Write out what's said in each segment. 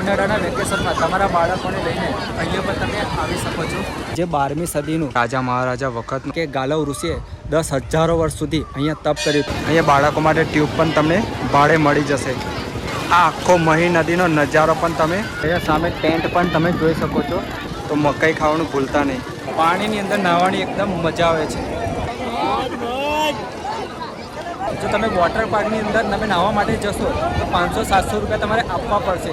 ઉનાળાના વેકેશનમાં તમારા બાળકોને લઈને અહીંયા પર તમે આવી શકો છો. જે બારમી સદીનું રાજા મહારાજા વખત કે ગાલવ ઋષિએ દસ હજારો વર્ષ સુધી અહીંયા તપ કર્યું અહીંયા બાળકો માટે ટ્યુબ પણ તમને ભાડે મળી જશે. આ આખો મહી નદીનો નજારો પણ તમે અહીંયા સામે ટેન્ટ પણ તમે જોઈ શકો છો. તો મકાઈ ખાવાનું ભૂલતા નહીં. પાણીની અંદર નાહવાની એકદમ મજા આવે છે. જો તમે વોટર પાર્કની અંદર તમે નાહવા માટે જશો તો પાંચસો સાતસો રૂપિયા તમારે આપવા પડશે.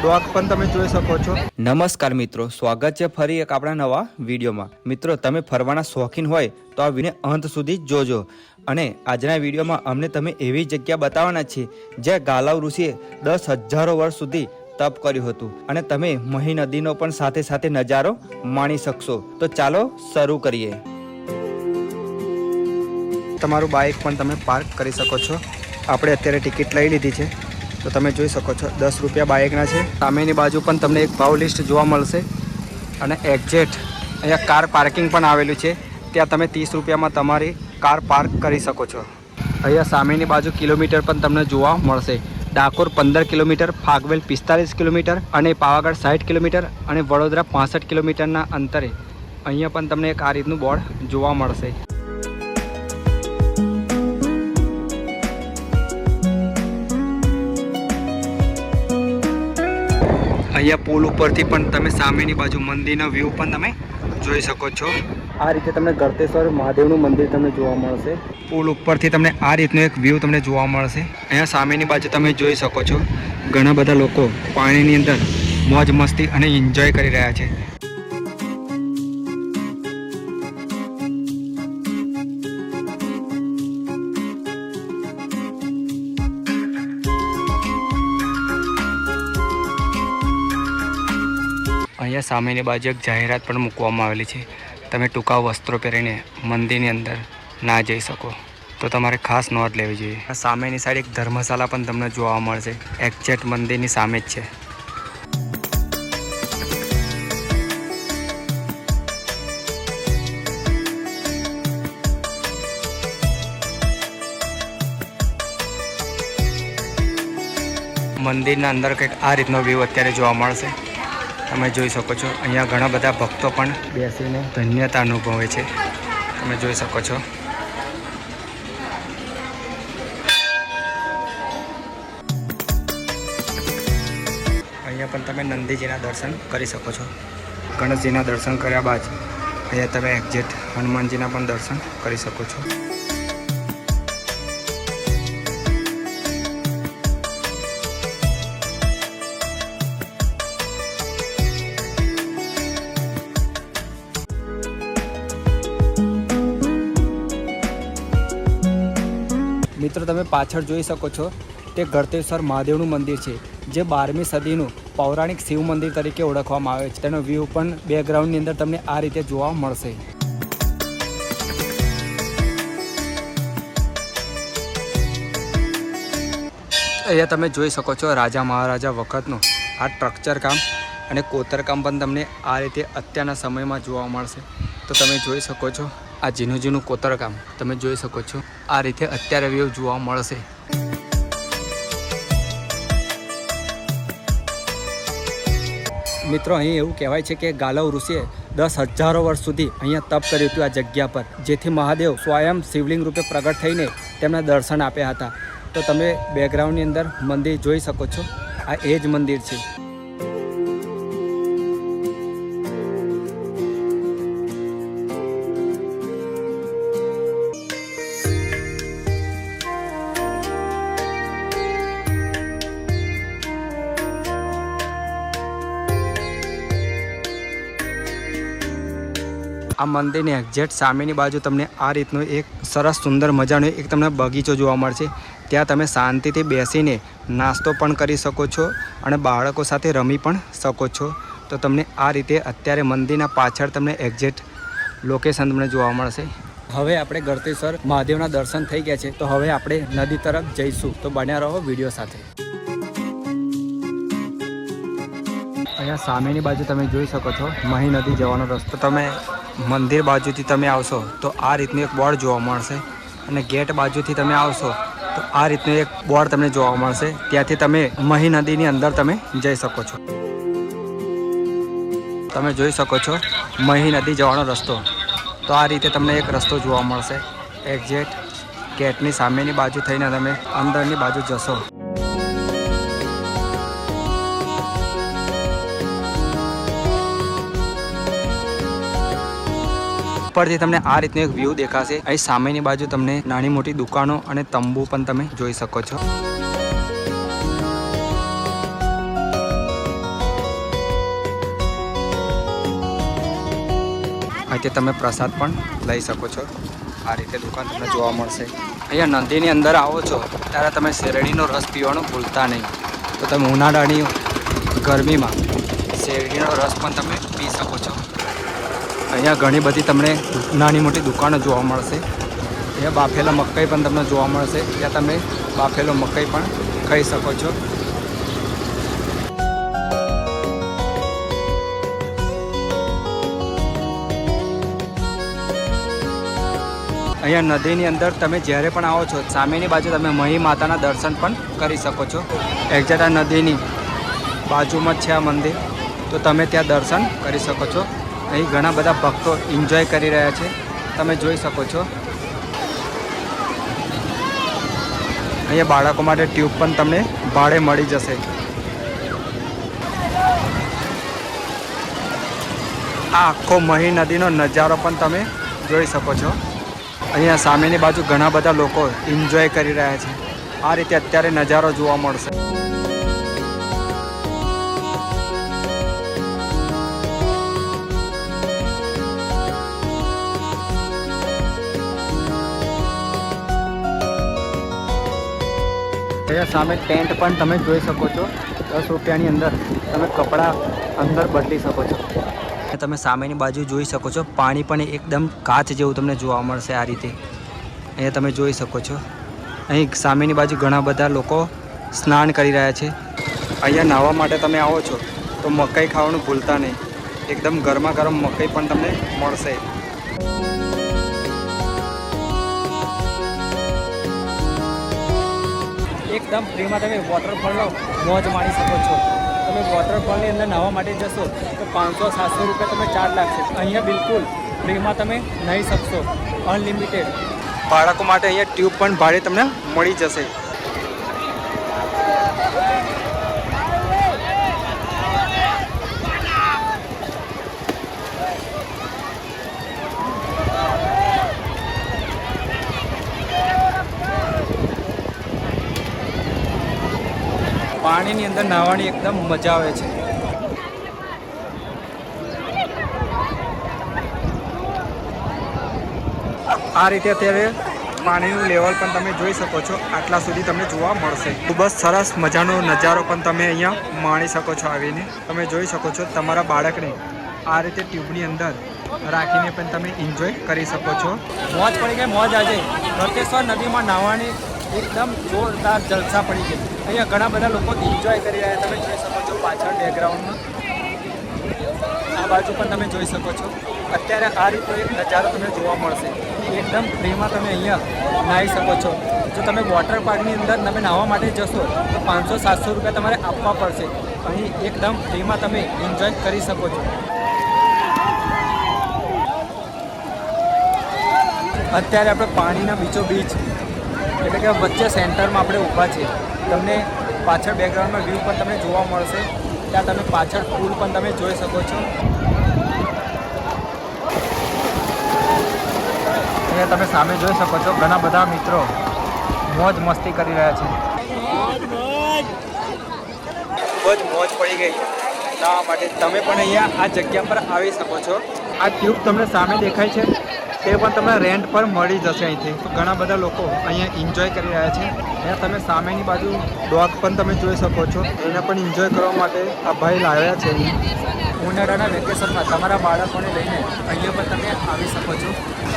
ડોગ પણ તમે જોઈ શકો છો. નમસ્કાર મિત્રો સ્વાગત છે ફરી એક આપણા નવા વિડીયોમાં. મિત્રો તમે ફરવાના શોખીન હોય તો આ વીડિયો અંત સુધી જોજો. અને આજના વિડીયોમાં અમને તમે એવી જગ્યા બતાવવાના છે જ્યાં ગાલાવ ઋષિએ દસ હજારો વર્ષ સુધી તપ કર્યું હતું. અને તમે મહી નદીનો પણ સાથે સાથે નજારો માણી શકશો. તો ચાલો શરૂ કરીએ. તમારું બાઇક પણ તમે પાર્ક કરી શકો છો. આપણે અત્યારે ટિકિટ લઈ લીધી છે. તો તમે જોઈ શકો છો, દસ રૂપિયા બાઇકના છે. સામેની બાજુ પણ તમને એક ભાવ લિસ્ટ જોવા મળશે. અને એક્ઝેક્ટ અહીંયા કાર પાર્કિંગ પણ આવેલું છે. ત્યાં તમે ત્રીસ રૂપિયામાં તમારી કાર પાર્ક કરી શકો છો. અહીંયા સામેની બાજુ કિલોમીટર પણ તમને જોવા મળશે. ડાકોર પંદર કિલોમીટર, ફાગવેલ પિસ્તાલીસ કિલોમીટર અને પાવાગઢ સાઠ કિલોમીટર અને વડોદરા પાસઠ કિલોમીટરના અંતરે. અહીંયા પણ તમને એક આ રીતનું બોર્ડ જોવા મળશે. અહીંયા પુલ ઉપરથી પણ તમે સામેની બાજુ મંદિરનો વ્યૂ પણ તમે જોઈ શકો છો. આ રીતે તમને ગળતેશ્વર મહાદેવનું મંદિર તમને જોવા મળશે. પુલ ઉપરથી તમને આ રીતનું એક વ્યૂ તમને જોવા મળશે. અહીંયા સામેની બાજુ તમે જોઈ શકો છો. ઘણા બધા લોકો પાણીની અંદર મોજ મસ્તી અને એન્જોય કરી રહ્યા છે. અહીંયા સામેની બાજુ એક જાહેરાત પણ મૂકવામાં આવેલી છે. તમે ટૂંકા વસ્ત્રો પહેરીને મંદિરની અંદર ના જઈ શકો. તો તમારે ખાસ નોંધ લેવી જોઈએ. સામેની સાઈડ એક ધર્મશાળા પણ તમને જોવા મળશે. એક્ઝેક્ટ મંદિરની સામે જ છે. મંદિરના અંદર કંઈક આ રીતનો વ્યૂ અત્યારે જોવા મળશે. તમે જોઈ શકો છો. અહીંયા ઘણા બધા ભક્તો પણ બેસીને ધન્યતા અનુભવે છે. તમે જોઈ શકો છો. અહીંયા પણ તમે નંદીજીના દર્શન કરી શકો છો. ગણેશજીના દર્શન કર્યા બાદ અહીંયા તમે એક્ઝેક્ટ હનુમાનજીના પણ દર્શન કરી શકો છો. મિત્રો, તમે પાછળ જોઈ શકો છો તે ગળતેશ્વર મહાદેવનું મંદિર છે, જે બારમી સદીનું પૌરાણિક શિવ મંદિર તરીકે ઓળખવામાં આવે છે. તેનો વ્યૂ પણ બેકગ્રાઉન્ડની અંદર તમને આ રીતે જોવા મળશે. અહીંયા તમે જોઈ શકો છો રાજા મહારાજા વખતનું આ સ્ટ્રક્ચર કામ અને કોતરકામ પણ તમને આ રીતે અત્યારના સમયમાં જોવા મળશે. તો તમે જોઈ શકો છો આ ઝીણું ઝીણું કોતરકામ તમે જોઈ શકો છો. આ રીતે અત્યારે વ્યૂ જોવા મળશે. મિત્રો, અહીં એવું કહેવાય છે કે ગાલવ ઋષિએ દસ હજારો વર્ષ સુધી અહીંયા તપ કર્યું હતું આ જગ્યા પર, જેથી મહાદેવ સ્વયં શિવલિંગ રૂપે પ્રગટ થઈને તેમના દર્શન આપ્યા હતા. તો તમે બેકગ્રાઉન્ડની અંદર મંદિર જોઈ શકો છો. આ એ જ મંદિર છે. આ મંદિરની એક્ઝેક્ટ સામેની બાજુ તમને આ રીતનું એક સરસ સુંદર મજાનો એક તમને બગીચો જોવા મળશે. ત્યાં તમે શાંતિથી બેસીને નાસ્તો પણ કરી શકો છો અને બાળકો સાથે રમી પણ શકો છો. તો તમને આ રીતે અત્યારે મંદિરના પાછળ તમને એક્ઝેક્ટ લોકેશન તમને જોવા મળશે. હવે આપણે ગળતેશ્વર મહાદેવના દર્શન થઈ ગયા છે. તો હવે આપણે નદી તરફ જઈશું. તો બન્યા રહો વીડિયો સાથે. અહીંયા સામેની બાજુ તમે જોઈ શકો છો મહી નદી જવાનો રસ્તો. તમે મંદિર બાજુથી તમે આવશો, તો આ રીતનું એક બોર્ડ જોવા મળશે. અને ગેટ બાજુથી તમે આવશો, તો આ રીતનું એક બોર્ડ તમને જોવા મળશે. ત્યાંથી તમે મહી નદીની અંદર તમે જઈ શકો છો. તમે જોઈ શકો છો મહી નદી જવાનો રસ્તો. તો આ રીતે તમને એક રસ્તો જોવા મળશે. એક્ઝેક્ટ ગેટની સામેની બાજુ થઈને તમે અંદરની બાજુ જશો. ઉપરથી તમને આ રીતનું એક વ્યૂ દેખાશે. અહીં સામેની બાજુ તમને નાની મોટી દુકાનો અને તંબુ પણ તમે જોઈ શકો છો. અહીંથી તમે પ્રસાદ પણ લઈ શકો છો. આ રીતે દુકાન તમને જોવા મળશે. અહીંયા નદીની અંદર આવો છો, ત્યારે તમે શેરડીનો રસ પીવાનું ભૂલતા નહીં. તો તમે ઉનાળાની ગરમીમાં શેરડીનો રસ પણ તમે પી શકો છો. અહીંયા ઘણી બધી તમને નાની મોટી દુકાનો જોવા મળશે. અહીંયા બાફેલા મકાઈ પણ તમને જોવા મળશે. ત્યાં તમે બાફેલો મકાઈ પણ ખાઈ શકો છો. અહીંયા નદીની અંદર તમે જ્યારે પણ આવો છો, સામેની બાજુ તમે મહી માતાના દર્શન પણ કરી શકો છો. એક્ઝેક્ટ આ નદીની બાજુમાં જ છે આ મંદિર. તો તમે ત્યાં દર્શન કરી શકો છો. અહીં ઘણા બધા ભક્તો એન્જોય કરી રહ્યા છે. તમે જોઈ શકો છો. અહીંયા બાળકો માટે ટ્યુબ પણ તમને ભાડે મળી જશે. આ આખો મહી નદીનો નજારો પણ તમે જોઈ શકો છો. અહીંયા સામેની બાજુ ઘણા બધા લોકો એન્જોય કરી રહ્યા છે. આ રીતે અત્યારે નજારો જોવા મળશે. અહીંયા સામે ટેન્ટ પણ તમે જોઈ શકો છો. દસ રૂપિયાની અંદર તમે કપડાં અંદર બદલી શકો છો. તમે સામેની બાજુ જોઈ શકો છો. પાણી પણ એકદમ કાચ જેવું તમને જોવા મળશે આ રીતે. અહીંયા તમે જોઈ શકો છો. અહીં સામેની બાજુ ઘણા બધા લોકો સ્નાન કરી રહ્યા છે. અહીંયા નાહવા માટે તમે આવો છો તો મકાઈ ખાવાનું ભૂલતા નહીં. એકદમ ગરમા ગરમ મકાઈ પણ તમને મળશે. એકદમ ફ્રીમાં તમે વોટરફોલનો મોજ માણી શકો છો. તમે વોટરફોલની અંદર નાહવા માટે જશો તો પાંચસો સાતસો રૂપિયા તમે ચાર્જ લાગશે. અહીંયા બિલકુલ ફ્રીમાં તમે નહીં શકશો. અનલિમિટેડ બાળકો માટે અહીંયા ટ્યુબ પણ ભાડે તમને મળી જશે. પાણીની અંદર નાહવાની એકદમ મજા આવે છે. આ રીતે અત્યારે પાણીનું લેવલ પણ તમે જોઈ શકો છો. આટલા સુધી તમને જોવા મળશે. ખૂબ જ સરસ મજાનો નજારો પણ તમે અહીંયા માણી શકો છો આવીને. તમે જોઈ શકો છો તમારા બાળકને આ રીતે ટ્યુબની અંદર રાખીને પણ તમે એન્જોય કરી શકો છો. મોજ પડી ગઈ, મોજ આજે. ગળતેશ્વર નદીમાં નાહવાની એકદમ જોરદાર જલસા પડી ગઈ. અહીંયા ઘણા બધા લોકો એન્જોય કરી રહ્યા તમે જોઈ શકો છો પાછળ બેકગ્રાઉન્ડમાં આ બાજુ પણ તમે જોઈ શકો છો. અત્યારે આ એક નજારો તમને જોવા મળશે. એકદમ ફ્રીમાં તમે અહીંયા નાહી શકો છો. જો તમે વોટર પાર્કની અંદર તમે નાહવા માટે જશો, તો પાંચસો, સાતસો રૂપિયા તમારે આપવા પડશે. અહીં એકદમ ફ્રીમાં તમે એન્જોય કરી શકો છો. અત્યારે આપણે પાણીના બીચો બીચ એટલે કે વચ્ચે સેન્ટરમાં આપણે ઊભા છીએ. તમને પાછળ બેકગ્રાઉન્ડમાં વ્યૂ પણ તમને જોવા મળશે. ત્યાં તમે પાછળ પુલ પણ તમે જોઈ શકો છો. અહીંયા તમે સામે જોઈ શકો છો ઘણા બધા મિત્રો મોજ મસ્તી કરી રહ્યા છે. ખૂબ જ મોજ પડી ગઈ નાવા માટે તમે પણ અહીંયા આ જગ્યા પર આવી શકો છો. આ ટ્યુબ તમને સામે દેખાય છે. તે પણ તમને રેન્ટ પર મળી જશે અહીંથી. ઘણા બધા લોકો અહીંયા એન્જોય કરી રહ્યા છે. અહીંયા તમે સામેની બાજુ ડોગ પણ તમે જોઈ શકો છો. એને પણ એન્જોય કરવા માટે આ ભાઈ લાવ્યા છે ઉનાળાના વેકેશનમાં તમારા બાળકોને લઈને અહીંયા પણ તમે આવી શકો છો.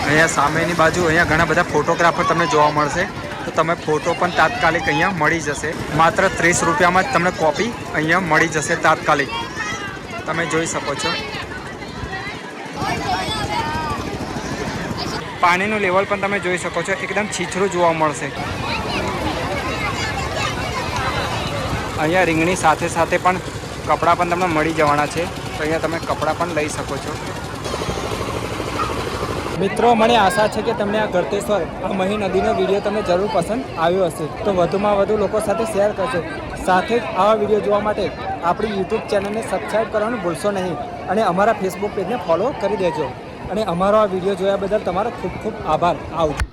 અહીંયા સામેની બાજુ અહીંયા ઘણા બધા ફોટોગ્રાફર તમને જોવા મળશે. તો તમે ફોટો પણ તાત્કાલિક અહીંયા મળી જશે. માત્ર ત્રીસ રૂપિયામાં જ તમને કોપી અહીંયા મળી જશે તાત્કાલિક. તમે જોઈ શકો છો. પાણીનું લેવલ પણ તમે જોઈ શકો છો. એકદમ છીછરું જોવા મળશે. અહીંયા રીંગણી સાથે સાથે પણ કપડાં પણ તમને મળી જવાના છે. તો અહીંયા તમે કપડાં પણ લઈ શકો છો. મિત્રો, મને આશા છે કે તમને આ ગળતેશ્વર આ મહી નદીનો વીડિયો તમને જરૂર પસંદ આવ્યો હશે. તો વધુમાં વધુ લોકો સાથે શેર કરજો. સાથે જ આવા વીડિયો જોવા માટે આપણી યુટ્યુબ ચેનલને સબસ્ક્રાઈબ કરવાનું ભૂલશો નહીં. અને અમારા ફેસબુક પેજને ફોલો કરી દેજો. અને અમારો આ વીડિયો જોયા બદલ તમારો ખૂબ ખૂબ આભાર. આવજો.